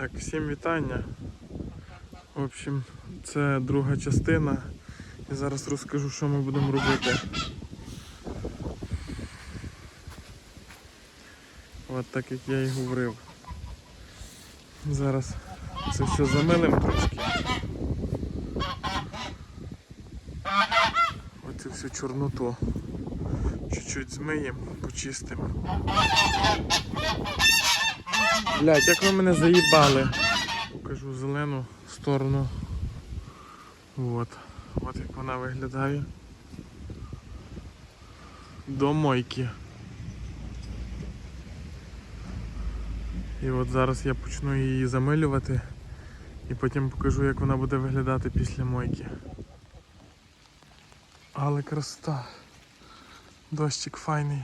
Так, всім вітання. В общем, це друга частина. І зараз розкажу, що ми будемо робити. От так як я і говорив. Зараз це все замилим трошки. Оцю всю чорноту. Чуть-чуть змиємо, почистимо. Блять, як ви мене заїбали. Покажу зелену сторону. От. От як вона виглядає. До мойки. І от зараз я почну її замилювати і потім покажу, як вона буде виглядати після мойки. Але красота. Дощик файний.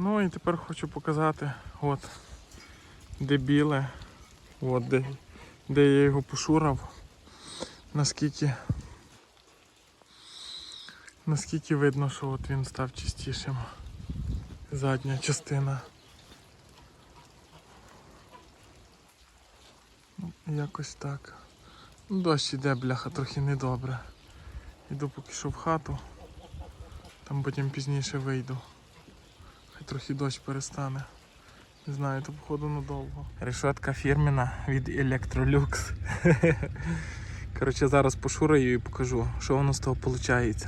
Ну і тепер хочу показати, от, де біле, от де, де я його пошурав, наскільки, наскільки видно, що от він став чистішим. Задня частина. Ну, Якось так. Ну, Дощ іде, бляха, трохи недобре. Іду поки що в хату, там потім пізніше вийду. Трохи дощ перестане. Не знаю, то походу надовго. Решетка фірміна від Electrolux. Коротше, зараз пошураю і покажу, що воно з того виходить.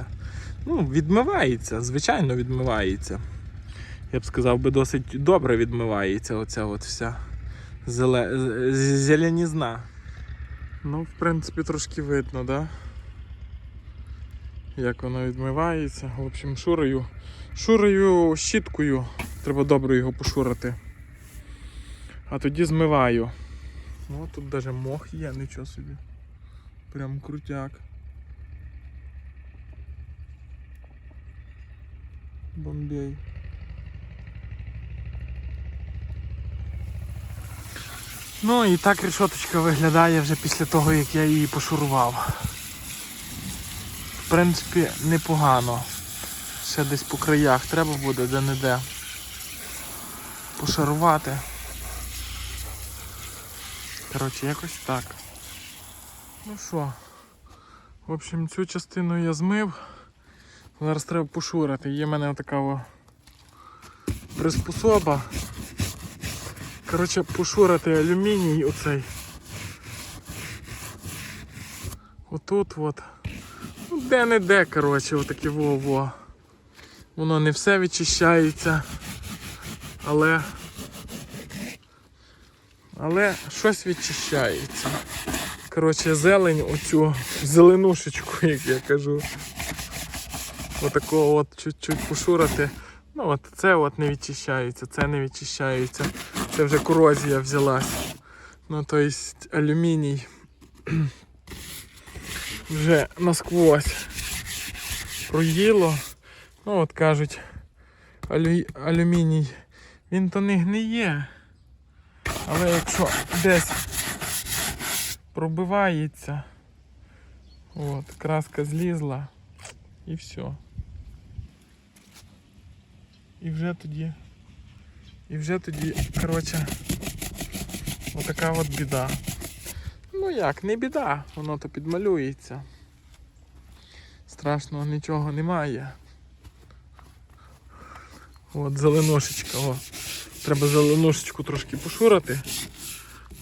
Ну, відмивається, звичайно, відмивається. Я б сказав би досить добре відмивається оця от вся зеле... зеленізна. Ну, в принципі, трошки видно, да? Як воно відмивається. В общем, шурою. Шурою щіткою. Треба добре його пошурити. А тоді змиваю. Ну, тут навіть мох є, нічого собі. Прям крутяк. Бомбей. Ну і так решоточка виглядає вже після того, як я її пошурував. В принципі, непогано. Ще десь по краях треба буде де-не-де пошарувати. Коротше, якось так. Ну що, в общем, цю частину я змив. Зараз треба пошурити. Є в мене така о приспособа. Коротше, пошурити алюміній оцей. Отут от. Ну, де-не-де, коротше, отаке во-во. Воно не все відчищається. Але. Але щось відчищається. Коротше, зелень, оцю зеленушечку, як я кажу. Отакого от чуть-чуть пошурити. Ну от це от не відчищається, це не відчищається. Це вже корозія взялась. Ну то есть алюміній вже насквозь проїло. Ну от кажуть, алю... алюміній, він то не гниє. Але якщо десь пробивається, от, краска злізла і все. І вже тоді. І вже тоді, коротше, отака от біда. Ну як, не біда, воно то підмалюється. Страшного нічого немає. От зеленушечка, о. Треба зеленушечку трошки пошурити.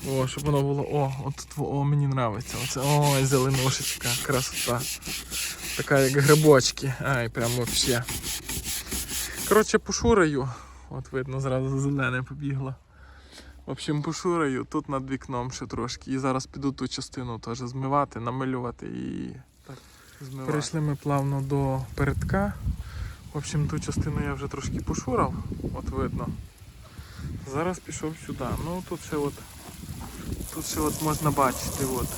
О, щоб воно було. О, от о, мені нравиться. Оце, ой, зеленушечка, красота. Така як грибочки. Ай, прям вообще. Коротше, пошураю. От видно, зразу зелене побігло. В общем, пошураю тут над вікном ще трошки. І зараз піду ту частину теж змивати, намилювати і так, змивати. Перейшли ми плавно до передка. В общем, ту частину я вже трошки пошурав, от видно. Зараз пішов сюди. Ну тут ще от тут ще от можна бачити. От.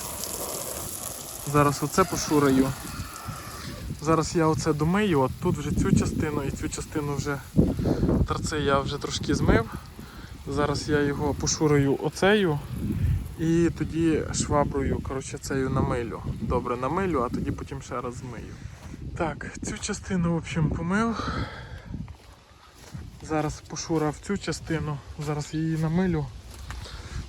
Зараз оце пошураю. Зараз я оце домию, от тут вже цю частину і цю частину вже торце я вже трошки змив. Зараз я його пошурую оцею і тоді шваброю коротше, цею намилю. Добре намилю, а тоді потім ще раз змию. Так, цю частину, в общем, помив. Зараз пошурав цю частину, зараз її намилю.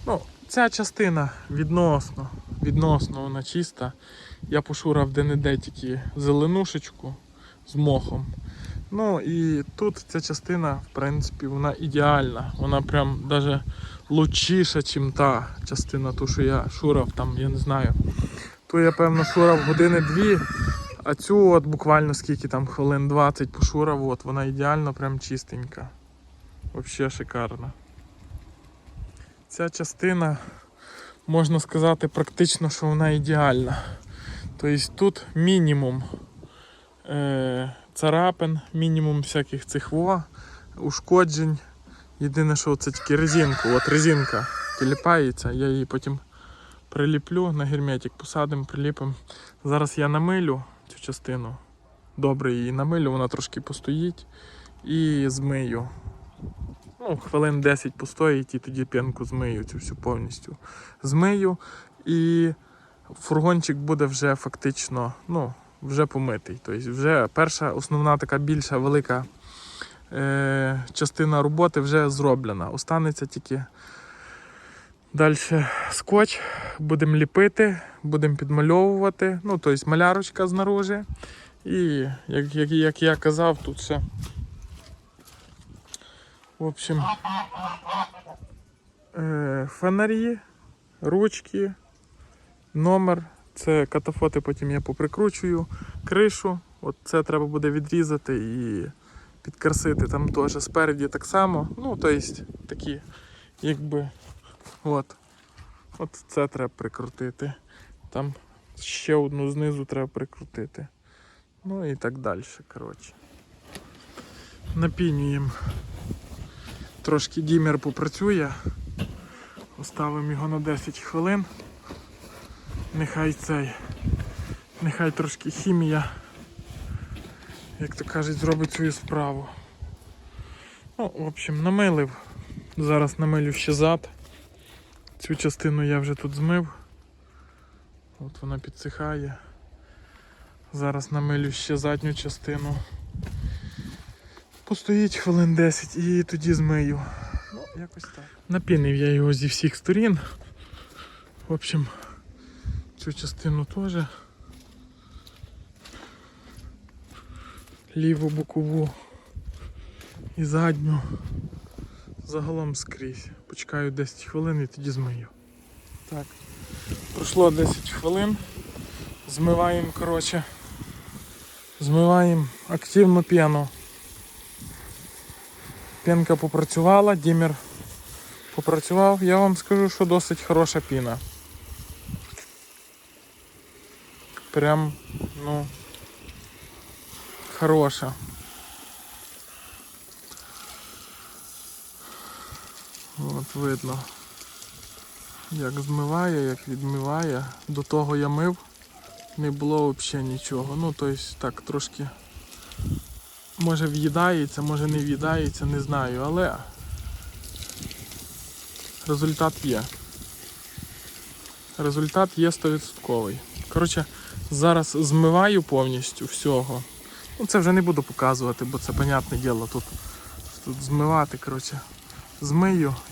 Ну, ця частина відносно, відносно вона чиста. Я пошурав де-не-де тільки зеленушечку з мохом. Ну і тут ця частина, в принципі, вона ідеальна. Вона прям даже лучіша, ніж та частина, ту, що я шурав там, я не знаю. Ту я, певно, шурав години дві, а цю от буквально скільки там хвилин 20 пошурав, от вона ідеально прям чистенька. Взагалі шикарна. Ця частина, можна сказати, практично, що вона ідеальна. Тобто тут мінімум е, царапин, мінімум всяких цих во, ушкоджень. Єдине, що це тільки резинку. От резинка тіліпається, я її потім приліплю на герметик, посадимо, приліпимо. Зараз я намилю частину. Добре її намилю, вона трошки постоїть і змию. Ну, хвилин 10 постоїть і тоді п'янку змию цю всю повністю. Змию і фургончик буде вже фактично ну, вже помитий. Тобто вже перша основна така більша велика е, частина роботи вже зроблена. Останеться тільки далі скотч, будемо ліпити, будемо підмальовувати. Ну, тобто малярочка знаружи. І як, як, як я казав, тут все. В общем, е, фонарі, ручки, номер. Це катафоти, потім я поприкручую, кришу. От це треба буде відрізати і підкрасити там теж спереді так само. Ну, тобто такі, якби. От. От це треба прикрутити. Там ще одну знизу треба прикрутити. Ну і так далі. Коротше. Напінюємо. Трошки дімер попрацює. Оставимо його на 10 хвилин. Нехай цей. Нехай трошки хімія, як то кажуть, зробить свою справу. Ну, в общем, намилив. Зараз намилю ще зад. Цю частину я вже тут змив. От вона підсихає. Зараз намилю ще задню частину. Постоїть хвилин 10 і тоді змию. Ну, якось так. Напінив я його зі всіх сторін. В общем, цю частину теж. Ліву бокову і задню. Загалом скрізь. Почекаю 10 хвилин і тоді змию. Так, пройшло 10 хвилин. Змиваємо, коротше. Змиваємо активну п'яну. Пінка попрацювала, дімер попрацював. Я вам скажу, що досить хороша піна. Прям, ну, хороша. От видно, як змиває, як відмиває. До того я мив, не було взагалі нічого. Ну, тобто так трошки може в'їдається, може не в'їдається, не знаю, але результат є. Результат є 100%. Коротше, зараз змиваю повністю всього. Ну, це вже не буду показувати, бо це понятне діло тут, тут змивати, коротше, змию